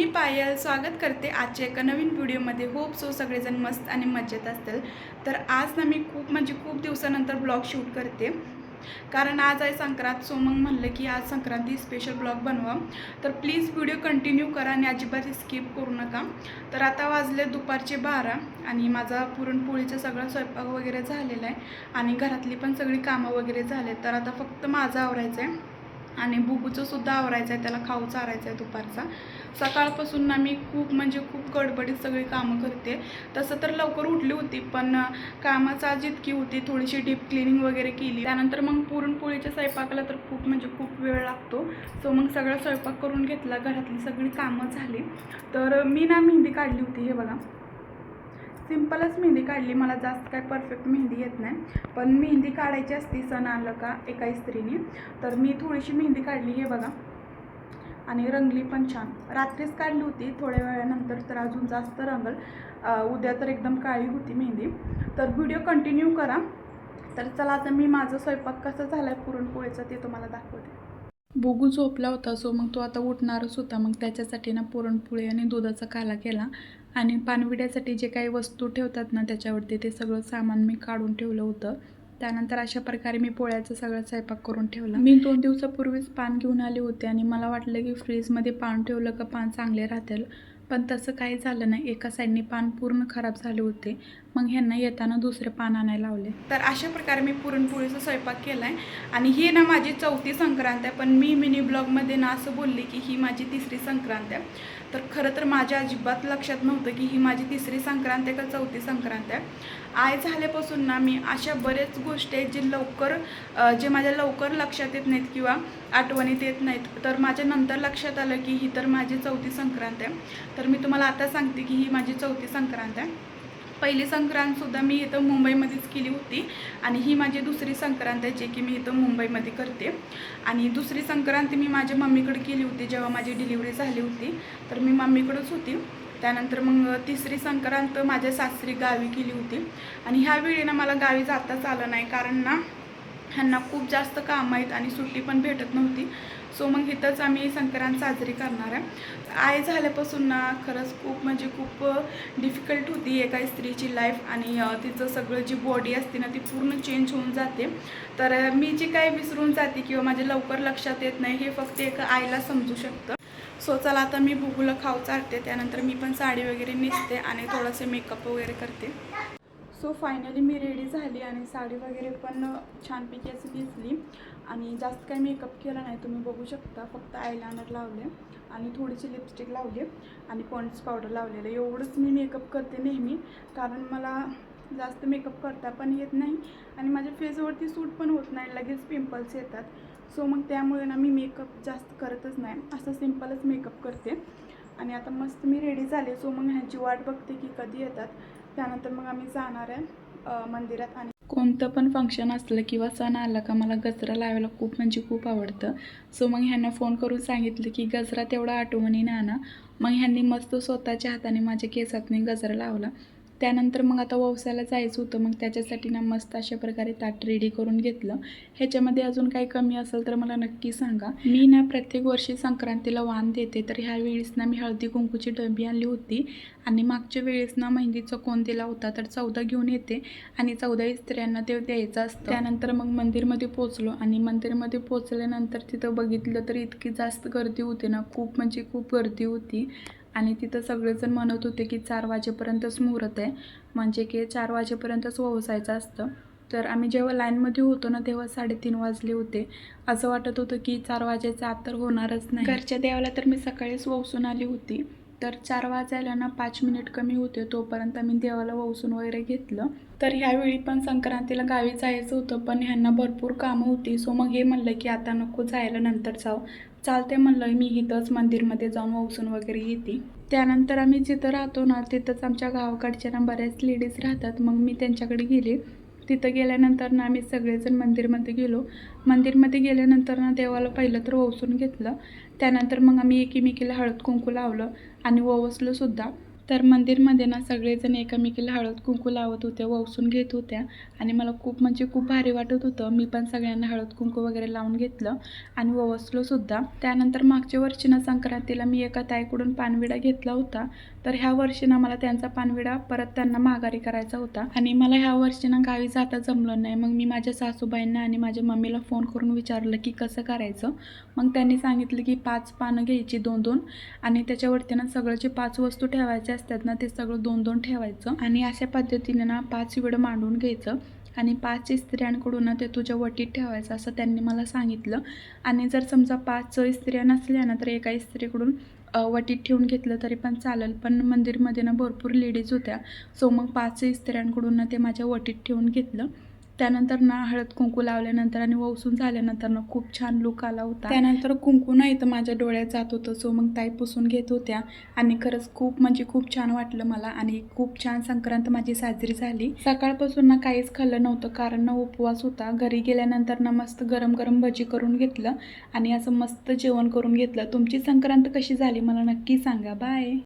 मी पायल स्वागत करते आजच्या एका नवीन व्हिडिओमध्ये. होप सो सगळेजण मस्त आणि मजेत असतील. तर आज ना मी खूप म्हणजे खूप दिवसानंतर ब्लॉग शूट करते. कारण आज आहे संक्रांत सो मग म्हणलं की आज संक्रांती स्पेशल ब्लॉग बनवा तर प्लीज व्हिडिओ कंटिन्यू करा आणि अजिबात स्किप करू नका. तर आता वाजले दुपारचे बारा आणि माझा पुरणपोळीचा सगळा स्वयंपाक वगैरे झालेला आहे. आणि घरातली पण सगळी कामं वगैरे झाले तर आता फक्त माझं आवरायचं आहे आणि बुबूचं सुद्धा आवरायचं आहे त्याला खाऊ चारायचं आहे दुपारचा. सकाळपासून ना मी खूप म्हणजे खूप गडबडीत सगळी कामं करते. तसं तर लवकर उठली होती पण कामाचं आज इतकी होती थोडीशी डीप क्लिनिंग वगैरे केली. त्यानंतर मग पुरणपोळीच्या स्वयंपाकाला तर खूप म्हणजे खूप वेळ लागतो. सो मग सगळा स्वयंपाक करून घेतला घरातली सगळी कामं झाली. तर मी ना मेहंदी काढली होती हे बघा. सिम्पलच मेहंदी काढली. मला जास्त काय परफेक्ट मेहंदी येत नाही. पण मेहंदी काढायची असती सण आलं का एका इस्त्रीने तर मी थोडीशी मेहंदी काढली. हे बघा. आणि रंगली पण छान. रात्रीच काढली होती. थोड्या वेळानंतर तर अजून जास्त रंगल. उद्या तर एकदम काळी होती मेहंदी. तर व्हिडिओ कंटिन्यू करा. तर चला आता मी माझं स्वयंपाक कसं झाला आहे पुरणपोळीचा ते तुम्हाला दाखवते. बोगू झोपला होता सो मग तो आता उठणारच होता. मग त्याच्यासाठी ना पुरणपोळी आणि दुधाचा काला केला. आणि पानविड्यासाठी जे काही वस्तू ठेवतात ना त्याच्यावरती ते सगळं सामान मी काढून ठेवलं होतं. त्यानंतर अशा प्रकारे मी पोळ्याचा सगळा स्वयंपाक करून ठेवला. मी दोन दिवसापूर्वीच पान घेऊन आले होते आणि मला वाटलं की फ्रीजमध्ये पान ठेवलं का पान चांगले राहतील. पण तसं काही झालं नाही. एका साईडने पान पूर्ण खराब झाले होते. मग ह्यांना येताना दुसरे पान आणायला लावले. तर अशा प्रकारे मी पुरणपोळीचा स्वयंपाक केला आहे आणि ही ना माझी चौथी संक्रांत आहे. पण मी मिनी ब्लॉगमध्ये ना असं बोलले की ही माझी तिसरी संक्रांत आहे. तर खरं तर माझ्या अजिबात लक्षात नव्हतं की ही माझी तिसरी संक्रांत आहे का चौथी संक्रांत आहे. आय झाल्यापासून ना मी अशा बऱ्याच गोष्टी आहेत जे लवकर जे माझ्या लवकर लक्षात येत नाहीत किंवा आठवणीत येत नाहीत. तर माझ्या नंतर लक्षात आलं की ही तर माझी चौथी संक्रांत आहे. तर मी तुम्हाला आता सांगते की ही माझी चौथी संक्रांत आहे. पहिली संक्रांतसुद्धा मी इथं मुंबईमध्येच केली होती. आणि ही माझी दुसरी संक्रांत आहे जी की मी इथं मुंबईमध्ये करते. आणि दुसरी संक्रांत मी माझ्या मम्मीकडे केली होती जेव्हा माझी डिलिव्हरी झाली होती. तर मी मम्मीकडंच होती. त्यानंतर मग तिसरी संक्रांत माझ्या सासरी गावी केली होती. आणि ह्या ना मला गावी जाताच आलं नाही कारण ना ह्यांना खूप जास्त कामं आहेत आणि सुट्टी पण भेटत नव्हती. सो मग इथंच आम्ही संक्रांत साजरी करणार आहे. आई झाल्यापासून ना खरंच खूप म्हणजे खूप डिफिकल्ट होती एका स्त्रीची लाईफ आणि तिचं सगळं जी बॉडी असते ना ती पूर्ण चेंज होऊन जाते. तर मी जी काही विसरून जाते किंवा माझ्या लवकर लक्षात येत नाही हे फक्त एका आईला समजू शकतं. सो चला आता मी भुगुलं खाऊ चालते त्यानंतर मी पण साडी वगैरे नेसते आणि थोडंसं मेकअप वगैरे करते. सो फायनली मी रेडी झाली आणि साडी वगैरे पण छानपैकी अशी दिसली. आणि जास्त काही मेकअप केला नाही तुम्ही बघू शकता. फक्त आयलायनर लावले आणि थोडीशी लिपस्टिक लावली आणि पॉन्ड्स पावडर लावलेलं. एवढंच मी मेकअप करते नेहमी. कारण मला जास्त मेकअप करता पण येत नाही आणि माझ्या फेसवरती सूट पण होत नाही. लगेच पिंपल्स येतात. सो मग त्यामुळे ना मी मेकअप जास्त करतच नाही. असं सिम्पलच मेकअप करते. आणि आता मस्त मी रेडी झाले. सो मग ह्याची वाट बघते की कधी येतात. त्यानंतर मग आम्ही जाणार आहे मंदिरात आणि कोणतं पण फंक्शन असलं किंवा सण आला का मला गजरा लावायला खूप म्हणजे खूप आवडतं. सो मग ह्यांना फोन करून सांगितलं की गजरा तेवढा आठवणीने आणा. मग ह्यांनी मस्त स्वतःच्या हाताने माझ्या केसातने गजरा लावला. त्यानंतर मग आता ववसाला जायचं होतं. मग त्याच्यासाठी ना मस्त अशा प्रकारे ताट रेडी करून घेतलं. ह्याच्यामध्ये अजून काही कमी असेल तर मला नक्की सांगा. मी ना प्रत्येक वर्षी संक्रांतीला वाण देते. तर ह्या वेळेस ना मी हळदी कुंकूची डबी आणली होती. आणि मागच्या वेळेस ना मेहंदीचा कोण दिला होता तर चौदा घेऊन येते. आणि चौदा स्त्रियांना ते द्यायचं असतं. त्यानंतर मग मंदिरमध्ये पोचलो आणि मंदिरमध्ये पोचल्यानंतर तिथं बघितलं तर इतकी जास्त गर्दी होती ना. खूप म्हणजे खूप गर्दी होती. आणि तिथं सगळेजण म्हणत होते की चार वाजेपर्यंतच मुहूर्त आहे. म्हणजे की चार वाजेपर्यंतच ववसायचं असतं. तर आम्ही जेव्हा लाईनमध्ये होतो ना तेव्हा साडेतीन वाजले होते. असं वाटत होतं की चार वाजायचं आत तर होणारच नाही. घरच्या देवाला तर मी सकाळीच ववसून आली होती. तर चार वाजायला ना पाच मिनिट कमी होते तोपर्यंत आम्ही देवाला ववसून वगैरे घेतलं. तर ह्यावेळी पण संक्रांतीला गावी जायचं होतं पण ह्यांना भरपूर कामं होती. सो मग हे म्हणलं की आता नको जायला नंतर जाऊ. चालते म्हणलं मी इथंच मंदिरमध्ये जाऊन वसून वगैरे येते. त्यानंतर आम्ही जिथं राहतो ना तिथंच आमच्या गावाकडच्या ना बऱ्याच लेडीज राहतात. मग मी त्यांच्याकडे गेले. तिथं गेल्यानंतर ना आम्ही सगळेजण मंदिरमध्ये गेलो. मंदिरमध्ये गेल्यानंतर ना देवाला पहिलं तर ओवसून घेतलं. त्यानंतर मग आम्ही एकीमेकीला हळद कुंकू लावलं आणि ओवसलंसुद्धा तर मंदिरमध्ये ना सगळेजण एकामेकीला हळद कुंकू लावत होते ववसून घेत होत्या. आणि मला खूप म्हणजे खूप भारी वाटत होतं. मी पण सगळ्यांना हळद कुंकू वगैरे लावून घेतलं आणि ववसलो सुद्धा. त्यानंतर मागच्या वर्षी ना संक्रांतीला मी एका ताईकडून पानविडा घेतला होता. तर ह्या वर्षी ना मला त्यांचा पानविडा परत त्यांना माघारी करायचा होता. आणि मला ह्या वर्षी ना गावी जाता जमलं नाही. मग मी माझ्या सासूबाईंना आणि माझ्या मम्मीला फोन करून विचारलं की कसं करायचं? मग त्यांनी सांगितलं की पाच पानं घ्यायची दोन दोन आणि त्याच्यावरती ना सगळं जे पाच वस्तू ठेवायच्या असतात ना ते सगळं दोन दोन ठेवायचं. आणि अशा पद्धतीने ना पाच विडं मांडून घ्यायचं. आणि पाच स्त्रियांकडून ना ते तुझ्या वटीत ठेवायचं असं त्यांनी मला सांगितलं. आणि जर समजा पाच स्त्रिया नसल्या ना तर एका स्त्रीकडून वटीत ठेवून घेतलं तरी पण चालेल. पण मंदिरमध्ये ना भरपूर लेडीज होत्या. सो मग पाच इस्त्र्यांकडून ना ते माझ्या वटीत ठेवून घेतलं. त्यानंतर ना हळद कुंकू लावल्यानंतर आणि वसून झाल्यानंतर ना खूप छान लुक आला होता. त्यानंतर कुंकू नाही तर माझ्या डोळ्यात जात होतं. सो मग ताई पुसून घेत होत्या. आणि खरंच खूप म्हणजे खूप छान वाटलं मला. आणि खूप छान संक्रांत माझी साजरी झाली. सकाळपासून ना काहीच खाल्लं नव्हतं. कारण ना उपवास होता. घरी गेल्यानंतर ना मस्त गरम गरम भजी करून घेतलं. आणि असं मस्त जेवण करून घेतलं. तुमची संक्रांत कशी झाली? मला नक्की सांगा. बाय